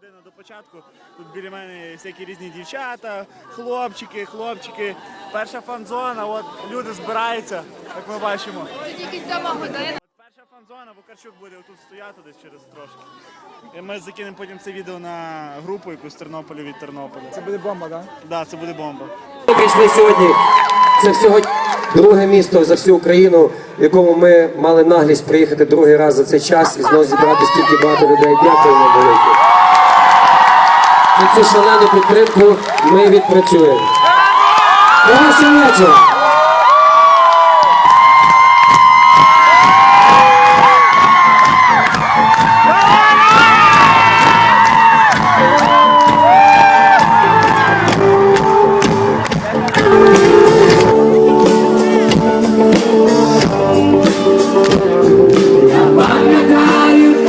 півгодини до початку. Тут біля мене всякі різні дівчата, хлопчики, хлопчики. Перша фан-зона, от люди збираються, як ми бачимо. Це тільки сьома година. Перша фан-зона, Букарчук буде тут стояти десь через трошки. І ми закинемо потім це відео на групу якусь з Тернополя від Тернополя. Це буде бомба, так? Так, да, це буде бомба. Ми прийшли сьогодні. Це всього друге місто за всю Україну, в якому ми мали наглість приїхати другий раз за цей час і знову зібрати стільки багато людей. Дякуємо велике. За цю шалену підтримку ми відпрацюємо.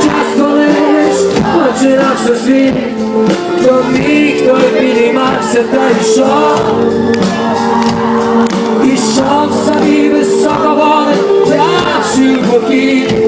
Час, коли лиш починався світ, хто міг, хто підіймався та йшов, ішов самі високо воли, тягши похід,